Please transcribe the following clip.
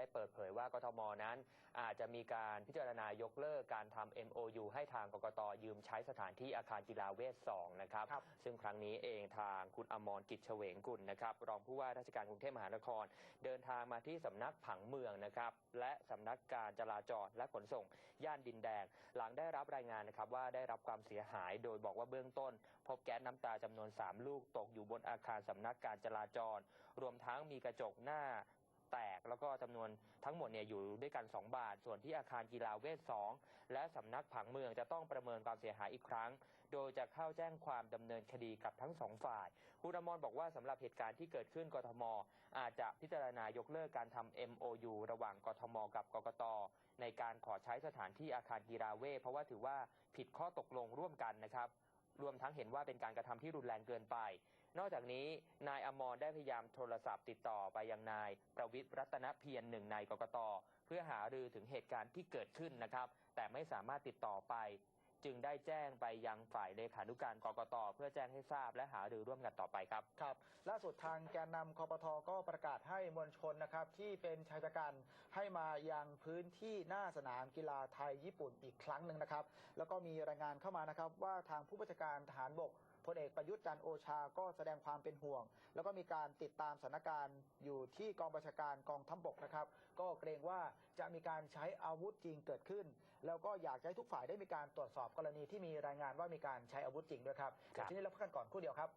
ได้เปิดเผยว่ากทมนั้น อาจจะมีการพิจารณายกเลิกการทำ MOU ให้ทางกกตยืมใช้สถานที่อาคารกีฬาเวท2นะครับครับ ซึ่งครั้งนี้เองทางคุณอมรกิจเฉวงกุลนะครับ รองผู้ว่าราชการกรุงเทพมหานคร เดินทางมาที่สำนักผังเมืองนะครับ และสำนักการจราจรและขนส่ง ย่านดินแดง หลังได้รับรายงานนะครับว่าได้รับความเสียหาย โดยบอกว่าเบื้องต้น พบแก๊สน้ำตาจำนวน 3 ลูกตกอยู่บนอาคารสำนักการจราจร รวมทั้งมีกระจกหน้า แตก แล้วก็จำนวนทั้งหมดเนี่ยอยู่ด้วยกัน 2 บาท ส่วนที่อาคารกีฬาเวท2และสำนักผังเมืองจะต้องประเมินความเสียหายอีกครั้ง โดยจะเข้าแจ้งความดำเนินคดีกับทั้งสองฝ่ายคุณอมรบอกว่าสำหรับเหตุการณ์ที่เกิดขึ้นกทม อาจจะพิจารณายกเลิกการทำ MOU ระหว่างกทม กับกกต ในการขอใช้สถานที่อาคารกีฬาเวทเพราะว่าถือว่าผิดข้อตกลงร่วมกันนะครับ รวมทั้งเห็นว่าเป็นการกระทำที่รุนแรงเกินไป นอกจากนี้นายอมรได้พยายามโทรศัพท์ติดต่อไปยังนายประวิตรรัตนเพียรหนึ่งในกกตเพื่อหารือถึงเหตุการณ์ที่เกิดขึ้นนะครับ แต่ไม่สามารถติดต่อไป จึงได้แจ้งไปยังฝ่ายเลขานุการกรกตเพื่อแจ้งให้ทราบและหารือร่วมกันต่อไปครับ ครับ ล่าสุดทางแกนนำคอปทก็ประกาศให้มวลชนนะครับที่เป็นชายชะกันให้มายังพื้นที่หน้าสนามกีฬาไทยญี่ปุ่นอีกครั้งหนึ่งนะครับ แล้วก็มีรายงานเข้ามานะครับว่าทางผู้บัญชาการทหารบก ลเอกประยุทธ์จันโอชาก็แสดงความเป็นห่วง แล้วก็มีการติดตามสถานการณ์อยู่ที่กองบัญชาการกองทัพบกนะครับ ก็เกรงว่าจะมีการใช้อาวุธจริงเกิดขึ้น แล้วก็อยากให้ทุกฝ่ายได้มีการตรวจสอบกรณีที่มีรายงานว่ามีการใช้อาวุธจริงด้วยครับครับทีนี้เราพักกันก่อนครู่เดียวครับ